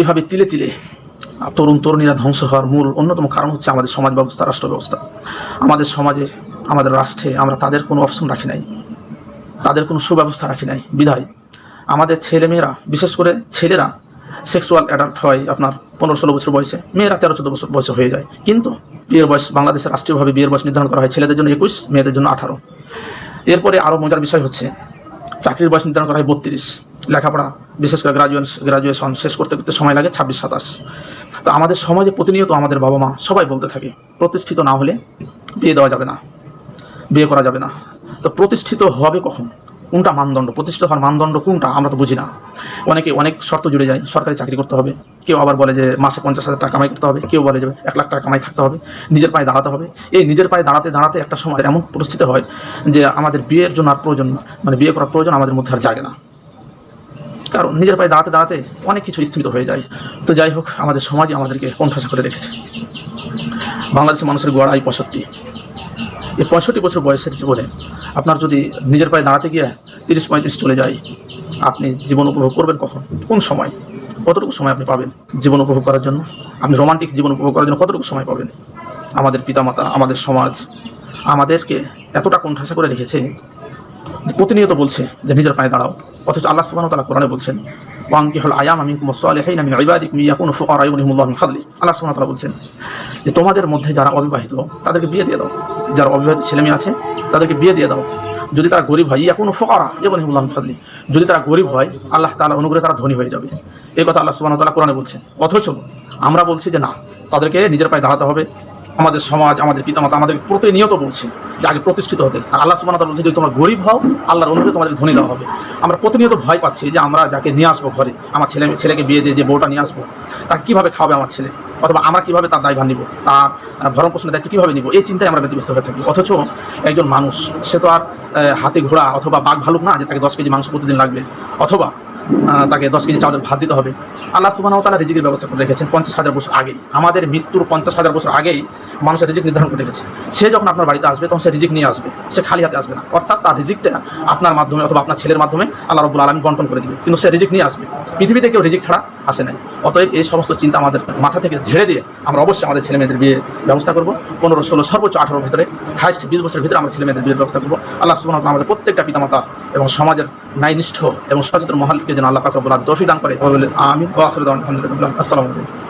এইভাবে তিলে তিলে তরুণ তরুণীরা ধ্বংস হওয়ার মূল অন্যতম কারণ হচ্ছে আমাদের সমাজ ব্যবস্থা রাষ্ট্র ব্যবস্থা আমাদের সমাজে, আমাদের রাষ্ট্রে আমরা তাদের কোনো অপশন রাখি নাই। তাদের কোনো সুব্যবস্থা রাখি নাই। বিধায় আমাদের ছেলেমেয়েরা, বিশেষ করে ছেলেরা সেক্সুয়াল অ্যাডাল্ট হয় আপনার পনেরো ষোলো বছর বয়সে, মেয়েরা তেরো চোদ্দ বছর বয়সে হয়ে যায়। কিন্তু বিয়ের বয়স বাংলাদেশের রাষ্ট্রীয়ভাবে বিয়ের বয়স নির্ধারণ করা হয় ছেলেদের জন্য একুশ, মেয়েদের জন্য আঠারো। এরপরে আরও মজার বিষয় হচ্ছে, চাকরির বয়স নির্ধারণ করা হয় বত্রিশ। লেখাপড়া বিশেষ করে গ্রাজুয়েশন গ্রাজুয়েশন শেষ করতে করতে সময় লাগে ছাব্বিশ সাতাশ। তো আমাদের সমাজে প্রতিনিয়ত আমাদের বাবা মা সবাই বলতে থাকে, প্রতিষ্ঠিত না হলে বিয়ে দেওয়া যাবে না, বিয়ে করা যাবে না। তো প্রতিষ্ঠিত হবে কখন? কোনটা মানদণ্ড? প্রতিষ্ঠিত হওয়ার মানদণ্ড কোনটা? আমরা তো বুঝি না। অনেকে অনেক শর্ত জুড়ে যায়, সরকারি চাকরি করতে হবে, কেউ আবার বলে যে মাসে পঞ্চাশ হাজার টাকা কামাই করতে হবে, কেউ বলে যে এক লাখ টাকা কামাই থাকতে হবে, নিজের পায়ে দাঁড়াতে হবে। এই নিজের পায়ে দাঁড়াতে দাঁড়াতে একটা সময় এমন পরিস্থিতি হয় যে আমাদের বিয়ের জন্য আর প্রয়োজন মানে বিয়ে করার প্রয়োজন আমাদের মধ্যে আর জাগে না। কারণ নিজের পায়ে দাঁড়াতে দাঁড়াতে অনেক কিছু স্থিমিত হয়ে যায়। তো যাই হোক, আমাদের সমাজে আমাদেরকে কণ্ঠাসা করে রেখেছে। বাংলাদেশের মানুষের গড় আয় পঁয়ষট্টি। এই পঁয়ষট্টি বছর বয়সের জীবনে আপনার যদি নিজের পায়ে দাঁড়াতে গিয়ে তিরিশ পঁয়ত্রিশ চলে যায়, আপনি জীবন উপভোগ করবেন কখন? কোন সময়? কতটুকু সময় আপনি পাবেন জীবন উপভোগ করার জন্য? আপনি রোমান্টিক জীবন উপভোগ করার জন্য কতটুকু সময় পাবেন? আমাদের পিতামাতা, আমাদের সমাজ আমাদেরকে এতটা কোণঠাসা করে রেখেছে প্রতিনিয়ত বলছে যে নিজের পায়ে দাঁড়াও। অথচ আল্লাহ সুবহানাহু ওয়া তাআলা কোরআনে বলছেন ওয়াঙ্কি হল আয়াম আমি কুমসালিহিনা মিন ইবাদিকুম ইয়াকুনু ফুকারা ইউনিহিমুল্লাহু মিন ফাদলি আল্লাহ সুবহানাহু ওয়া তাআলা বলছেন যে, তোমাদের মধ্যে যারা অবিবাহিত, তাদেরকে বিয়ে দিয়ে দাও। যারা অবিবাহিত ছেলে মেয়ে আছে, তাদেরকে বিয়ে দিয়ে দাও। যদি তারা গরিব হয়, ইয়াকুনু ফুকারা ইউনিহিমুল্লাহু মিন ফাদলি যদি তারা গরিব হয়, আল্লাহ তালা অনুগ্রহে তারা ধনী হয়ে যাবে। এই কথা আল্লাহ সুবহানাহু তালা কোরআনে বলছেন। অথচ আমরা বলছি যে, না, তাদেরকে নিজের পায়ে দাঁড়াতে হবে। আমাদের সমাজ, আমাদের পিতামাতা আমাদের প্রতিনিয়ত বলছে যে আগে প্রতিষ্ঠিত হতে। আর আল্লাহ সুবাহ বলছে, যদি তোমরা গরিব হও, আল্লাহর অনুযায়ী তোমাদের ধনী দেওয়া হবে। আমরা প্রতিনিয়ত ভয় পাচ্ছি যে আমরা যাকে নিয়ে আসব ঘরে, আমার ছেলে, ছেলেকে বিয়ে দিয়ে যে বউটা নিয়ে আসব তাকে কীভাবে খাওয়াবে আমার ছেলে? অথবা আমরা কীভাবে তার দায়ভার নিব? তার ভরণ পোষণের দায়িত্ব কীভাবে নিব? এই চিন্তায় আমরা ব্যতিব্যস্ত হয়ে থাকি। অথচ একজন মানুষ, সে তো আর হাতে ঘোড়া অথবা বাঘ ভালুক না যে তাকে দশ কেজি মাংস প্রতিদিন লাগবে। অথবা তাকে দশ কেজি চাউলের ভাত দিতে হবে। আল্লাহ সুবাহ তারা রিজিকের ব্যবস্থা করে রেখেছেন পঞ্চাশ হাজার বছর আগেই। আমাদের মৃত্যুর পঞ্চাশ হাজার বছর আগেই মানুষের রিজিক নির্ধারণ করে রেখেছে। সে যখন আপনার বাড়িতে আসবে, তখন সে রিজিক নিয়ে আসবে। সে খালি হাতে আসবে না। অর্থাৎ তার রিজিকটা আপনার মাধ্যমে অথবা আপনার ছেলের মাধ্যমে আল্লাহ রব্বুল আলমী বন্টন করে দিবে। কিন্তু সে রিজিক নিয়ে আসবে। পৃথিবীতে কেউ রিজিক ছাড়া আসে নাই। অতএব এই সমস্ত চিন্তা আমাদের মাথা থেকে ঝেড়ে দিয়ে আমরা অবশ্যই আমাদের ছেলে মেয়েদের বিয়ে ব্যবস্থা করব। পনেরো, ষোলো, সর্বোচ্চ আঠারোর ভিতরে হাইস্ট বিশ বছরের ভিতরে আমরা ছেলে মেয়েদের বিয়ের ব্যবস্থা করব। আল্লাহ সুবাহ আমাদের প্রত্যেকটা পিতামাতা এবং সমাজের ন্যায়নিষ্ঠ এবং সচেতন মহলকে যেন আল্লাহ পাকে বলার দোষী দান করে। আমি আলহামদুলিল্লাহ আসসালামু আলাইকুম।